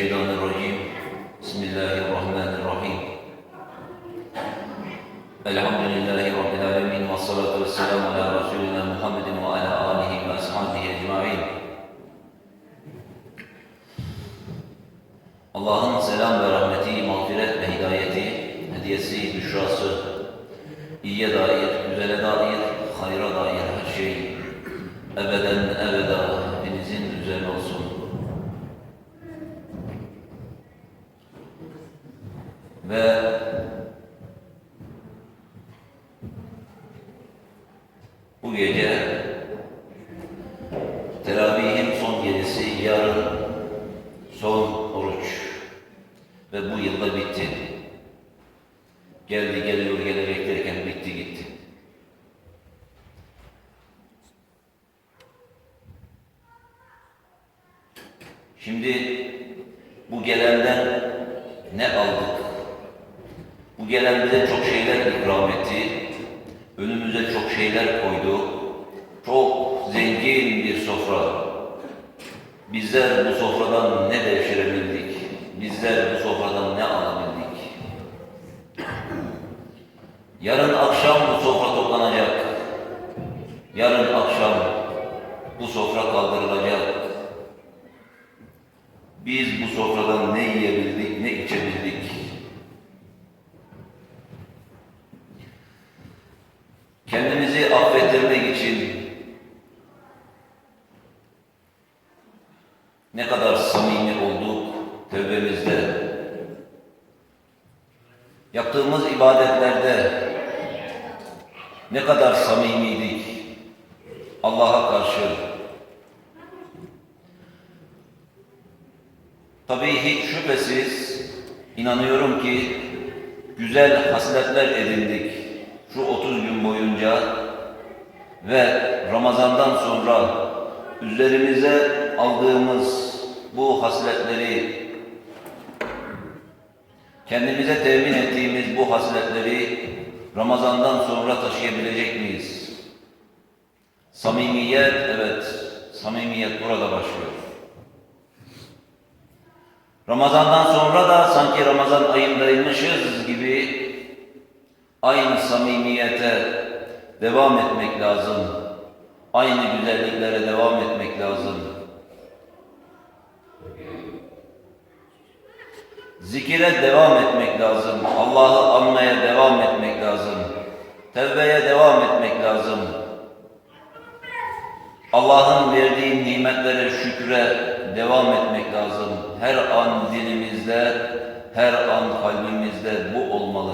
الشيطان الرجيم بسم الله الرحمن الرحيم الحمد لله رب العالمين والصلاة والسلام على رسولنا محمد وعلى آله وأصحابه أجمعين Allah'ın selam ve rahmeti, mağfiret ve hidayeti, hediyesi, büşrası, iyiye dair, güzele dair, hayra dair her şey ebeden ebeda Geldi geliyor gelecek derken bitti gitti. Şimdi bu gelenden ne aldık? Bu gelen bize çok şeyler ikram etti. Önümüze çok şeyler koydu. Çok zengin bir sofra. Bizler bu sofradan ne devşirebildik? Bizler bu sofradan ne alabildik? Yarın akşam bu sofra toplanacak. Yarın akşam bu sofra kaldırılacak. Biz bu sofradan ne yiyebildik, ne içebildik? Kendimizi affettirmek için ne kadar samimi olduk tövbemizde, yaptığımız ibadetlerde ne kadar samimiydik Allah'a karşı. Tabii hiç şüphesiz inanıyorum ki güzel hasletler edindik şu 30 gün boyunca ve Ramazan'dan sonra üzerimize aldığımız bu hasletleri kendimize temin ettiğimiz bu hasletleri Ramazan'dan sonra taşıyabilecek miyiz? Samimiyet, evet, samimiyet burada başlıyor. Ramazan'dan sonra da sanki Ramazan ayındaymışız gibi aynı samimiyete devam etmek lazım. Aynı güzelliklere devam etmek lazım. Zikire devam etmek lazım. Allah'ı anmaya devam etmek. Tevbeye devam etmek lazım. Allah'ın verdiği nimetlere şükre devam etmek lazım. Her an dilimizde, her an kalbimizde bu olmalı.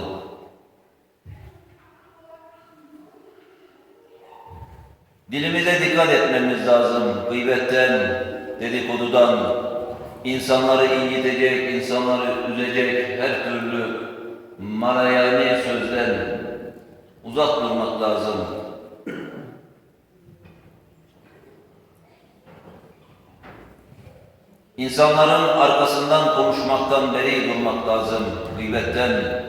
Dilimize dikkat etmemiz lazım. Gıybetten, dedikodudan, insanları incitecek, insanları üzecek her türlü uzak durmak lazım. İnsanların arkasından konuşmaktan beri durmak lazım, gıybetten.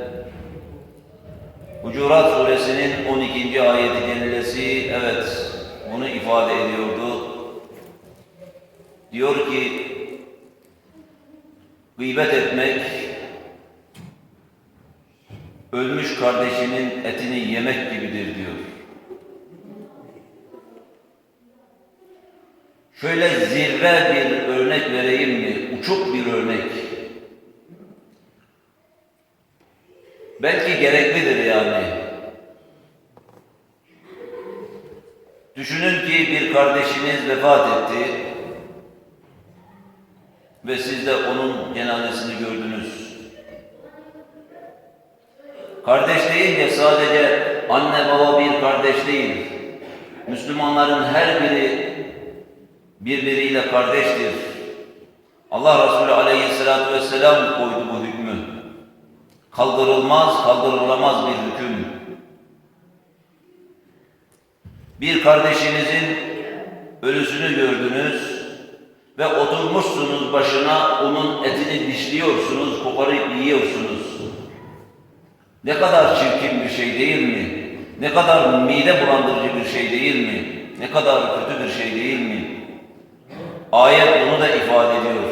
Hucurat suresinin 12. ayeti celilesi evet bunu ifade ediyordu. Diyor ki gıybet etmek ölmüş kardeşinin etini yemek gibidir diyor. Şöyle zirve bir örnek vereyim mi? Uçuk bir örnek. Belki gereklidir yani. Düşünün ki bir kardeşiniz vefat etti ve siz de onun cenazesini gördünüz. Kardeş deyince sadece anne baba bir kardeş değil. Müslümanların her biri birbiriyle kardeştir. Allah Resulü aleyhissalatü vesselam koydu bu hükmü. Kaldırılmaz, kaldırılamaz bir hüküm. Bir kardeşinizin ölüsünü gördünüz ve oturmuşsunuz başına onun etini dişliyorsunuz, koparıp yiyorsunuz. Ne kadar çirkin bir şey değil mi? Ne kadar mide bulandırıcı bir şey değil mi? Ne kadar kötü bir şey değil mi? Ayet bunu da ifade ediyor.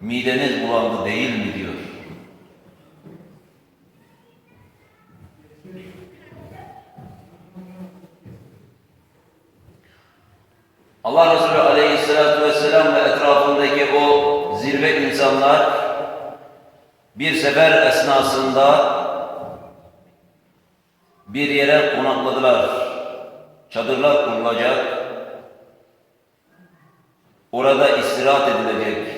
mideniz bulandı değil mi diyor. Allah Resulü Aleyhisselatü Vesselam ve etrafındaki o zirve insanlar bir sefer esnasında bir yere konakladılar. Çadırlar kurulacak. Orada istirahat edilecek.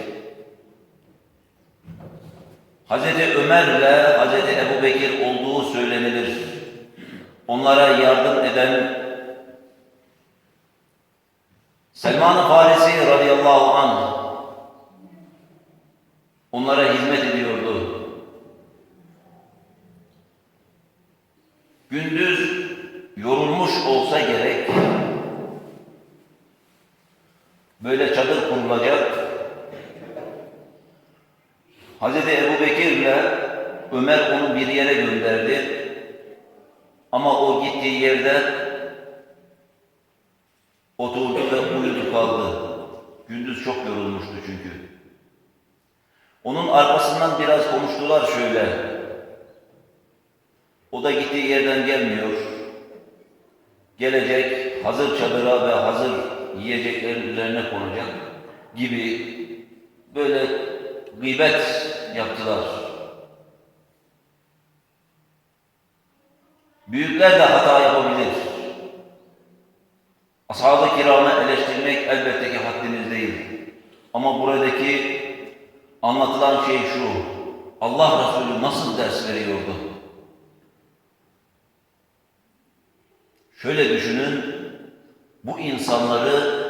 Hazreti Ömer'le Hazreti Ebu Bekir olduğu söylenilir. Onlara yardım eden Selman-ı Farisi radıyallahu anh onlara hizmet ediyordu. Gündüz yorulmuş olsa gerek böyle çadır kurulacak. Hazreti Ebu Bekir ile Ömer onu bir yere gönderdi. Ama o gittiği yerde oturdu ve uyudu kaldı. Gündüz çok yorulmuştu çünkü. Onun arkasından biraz konuştular şöyle. O da gittiği yerden gelmiyor. Gelecek, hazır çadıra ve hazır yiyeceklerin üzerine konacak gibi böyle gıybet yaptılar. Büyükler de hata yapabilir. Ashab-ı kiramı eleştirmek elbette ki haddimiz değil. Ama buradaki anlatılan şey şu. Allah Resulü nasıl ders veriyordu? Şöyle düşünün, bu insanları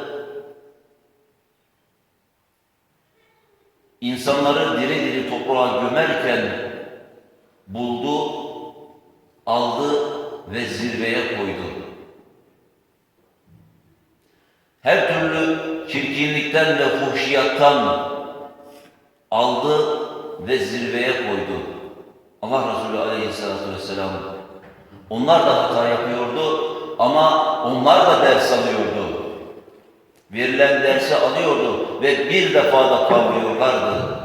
insanları diri diri toprağa gömerken buldu, aldı ve zirveye koydu. Her türlü çirkinlikten ve fuhşiyattan aldı ve zirveye koydu. Allah Resulü Aleyhisselatü Vesselam onlar da hata yapıyordu ama onlar da ders alıyordu. Verilen dersi alıyordu ve bir defa da kavrıyorlardı.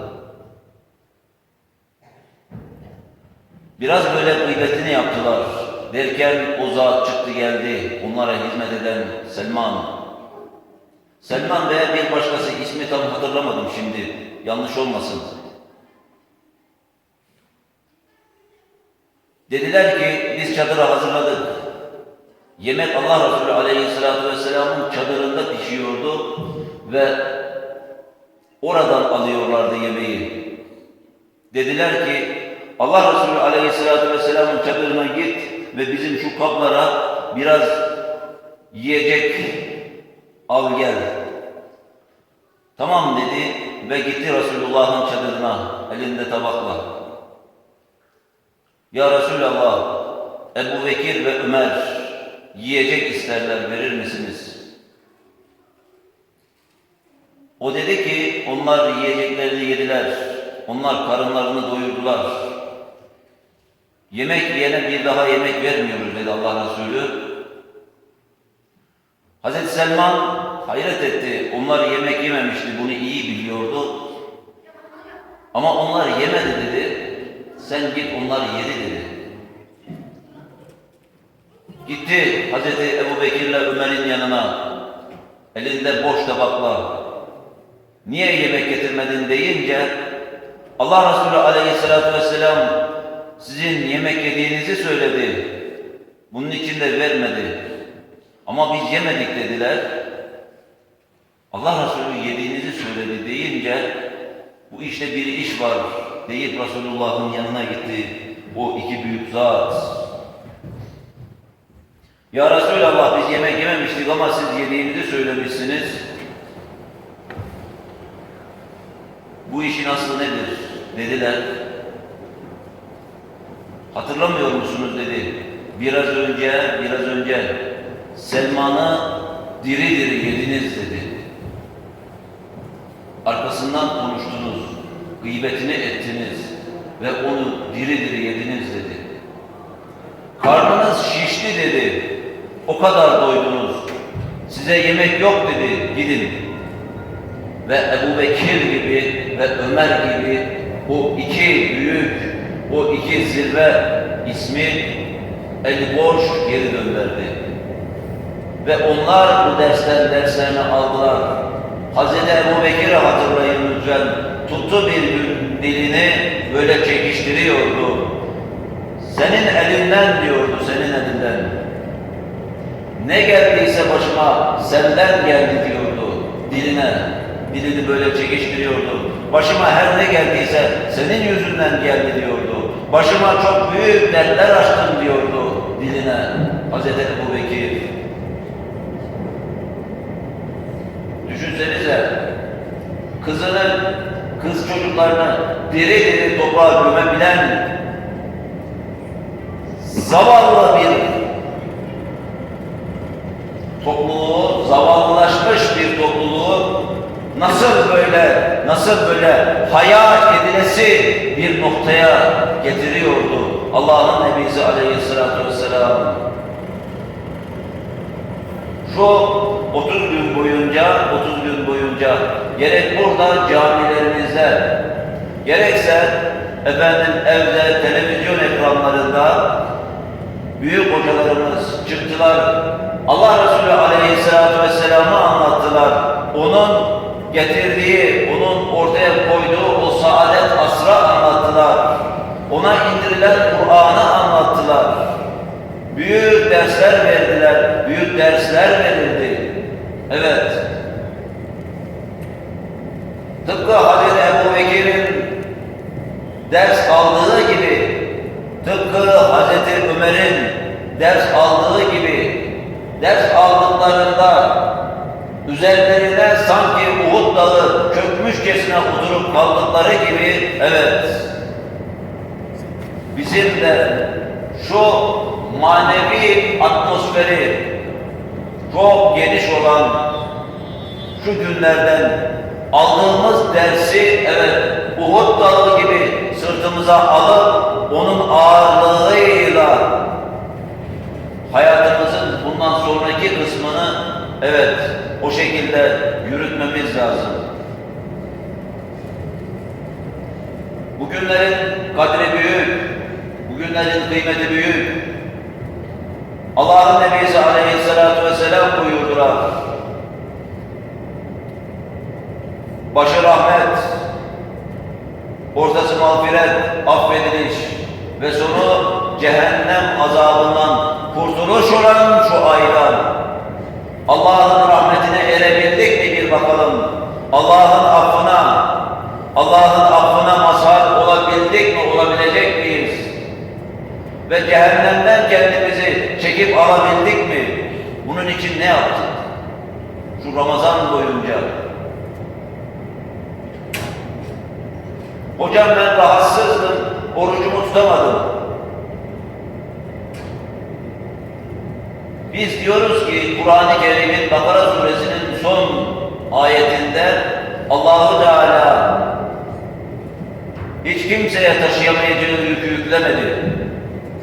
Biraz böyle gıybetini yaptılar. Derken o zat çıktı geldi onlara hizmet eden Selman. Selman veya bir başkası ismi tam hatırlamadım şimdi. Yanlış olmasın. Dediler ki biz çadırı hazırladık. Yemek Allah Resulü Aleyhisselatü Vesselam'ın çadırında pişiyordu ve oradan alıyorlardı yemeği. Dediler ki Allah Resulü Aleyhisselatü Vesselam'ın çadırına git ve bizim şu kaplara biraz yiyecek al gel. Tamam dedi ve gitti Resulullah'ın çadırına elinde tabakla. Ya Resulallah, Ebu Bekir ve Ömer yiyecek isterler verir misiniz? O dedi ki onlar yiyeceklerini yediler. Onlar karınlarını doyurdular. Yemek yiyene bir daha yemek vermiyoruz dedi Allah Resulü. Hazreti Selman hayret etti. Onlar yemek yememişti. Bunu iyi. Ama onlar yemedi dedi. Sen git onlar yedi dedi. Gitti Hazreti Ebu Bekir'le Ömer'in yanına. Elinde boş tabakla. Niye yemek getirmedin deyince Allah Resulü Aleyhisselatü Vesselam sizin yemek yediğinizi söyledi. Bunun için de vermedi. Ama biz yemedik dediler. Allah Resulü yediğinizi söyledi deyince bu işte bir iş var deyip Resulullah'ın yanına gitti. O iki büyük zat. Ya Resulallah biz yemek yememiştik ama siz yediğinizi söylemişsiniz. Bu işin aslı nedir? Dediler. Hatırlamıyor musunuz dedi. Biraz önce, biraz önce Selman'ı diri diri yediniz dedi. Arkasından konuştunuz, gıybetini ettiniz ve onu diri diri yediniz dedi. Karnınız şişti dedi. O kadar doydunuz. Size yemek yok dedi. Gidin. Ve Ebu Bekir gibi ve Ömer gibi o iki büyük, o iki zirve ismi eli boş geri gönderdi. Ve onlar bu dersten derslerini aldılar. Hazreti Ebu Bekir'i hatırlayın lütfen. Tuttu bir gün dilini böyle çekiştiriyordu. Senin elinden diyordu, senin elinden. Ne geldiyse başıma senden geldi diyordu diline. Dilini böyle çekiştiriyordu. Başıma her ne geldiyse senin yüzünden geldi diyordu. Başıma çok büyük dertler açtın diyordu diline. Hazreti Ebu Bekir. Düşünsenize kızını, kız çocuklarını diri diri toprağa gömebilen zavallı bir topluluğu, zavallılaşmış bir topluluğu nasıl böyle, nasıl böyle haya edilesi bir noktaya getiriyordu Allah'ın Nebisi Aleyhisselatü Vesselam. Şu 30 gün boyunca, 30 boyunca gerek burada camilerimizde, gerekse efendim evde, televizyon ekranlarında büyük hocalarımız çıktılar. Allah Resulü Aleyhisselatü Vesselam'ı anlattılar. Onun getirdiği, onun ortaya koyduğu o saadet asra anlattılar. Ona indirilen Kur'an'ı anlattılar. Büyük dersler verdiler, büyük dersler verildi. Evet. Tıpkı Hazreti Ebu Bekir'in ders aldığı gibi, tıpkı Hazreti Ömer'in ders aldığı gibi, ders aldıklarında üzerlerine sanki Uhud dağı çökmüşçesine oturup kaldıkları gibi, evet, bizim de şu manevi atmosferi çok geniş olan şu günlerden aldığımız dersi evet Uhud dağı gibi sırtımıza alıp onun ağırlığıyla hayatımızın bundan sonraki kısmını evet o şekilde yürütmemiz lazım. Bugünlerin kadri büyük, bugünlerin kıymeti büyük. Allah'ın Nebisi Aleyhisselatü Vesselam buyurdular. Başı rahmet, ortası mağfiret, affediliş ve sonu cehennem azabından kurtuluş olan şu aydan. Allah'ın rahmetine erebildik mi bir bakalım. Allah'ın affına, Allah'ın affına mazhar olabildik mi, olabilecek miyiz? Ve cehennemden kendimizi çekip alabildik mi? Bunun için ne yaptık? Şu Ramazan boyunca. Hocam ben rahatsızdım, orucumu tutamadım. Biz diyoruz ki Kur'an-ı Kerim'in Bakara suresinin son ayetinde Allahu Teala hiç kimseye taşıyamayacağı yükü yüklemedi.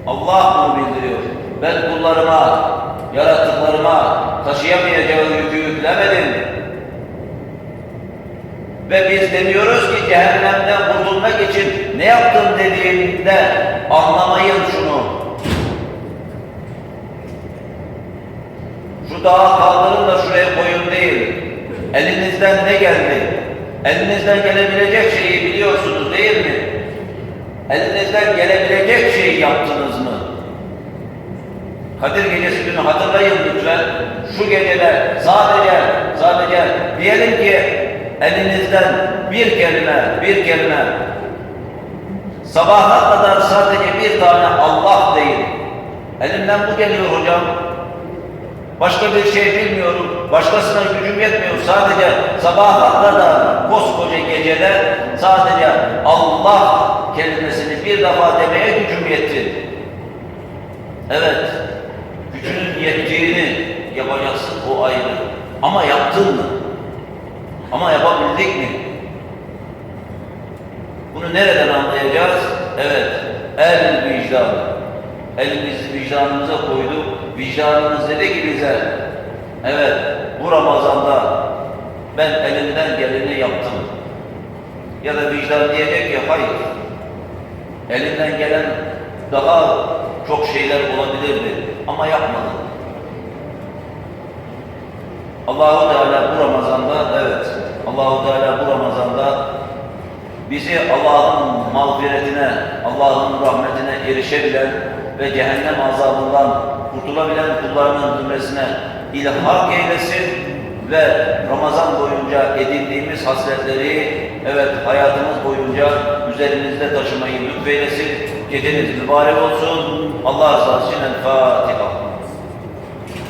Allah bunu bildiriyor. Ben kullarıma, yarattıklarıma taşıyamayacağı yükü Ve biz demiyoruz ki cehennemden kurtulmak için ne yaptım dediğimde anlamayın şunu. Şu dağı kaldırın da şuraya koyun değil. Elinizden ne geldi? Elinizden gelebilecek şeyi biliyorsunuz değil mi? Elinizden gelebilecek şeyi yaptınız mı? Kadir Gecesi günü hatırlayın lütfen. Şu gecede sadece, sadece diyelim ki elinizden bir kelime, bir kelime sabaha kadar sadece bir tane Allah değil. Elimden bu geliyor hocam. Başka bir şey bilmiyorum. Başkasına gücüm yetmiyor. Sadece sabaha kadar koskoca gecede sadece Allah kelimesini bir defa demeye gücüm yetti. Evet. Gücünün yettiğini yapacaksın o ayrı. Ama yaptın mı? Ama yapabildik mi? Bunu nereden anlayacağız? Evet. El vicdan. Elimizi vicdanımıza koyduk. Vicdanımız dedi ki bize, evet bu Ramazan'da ben elimden geleni yaptım. Ya da vicdan diyecek ki hayır. Elinden gelen daha çok şeyler olabilirdi ama yapmadı. Allahu Teala bu Ramazan'da evet Allahu Teala bu Ramazan'da bizi Allah'ın mağfiretine, Allah'ın rahmetine erişebilen ve cehennem azabından kurtulabilen kullarının zümresine ilhak eylesin ve Ramazan boyunca edindiğimiz hasletleri evet hayatımız boyunca üzerimizde taşımayı lütfeylesin. Geceniz mübarek olsun. Allah rızası için El Fatiha.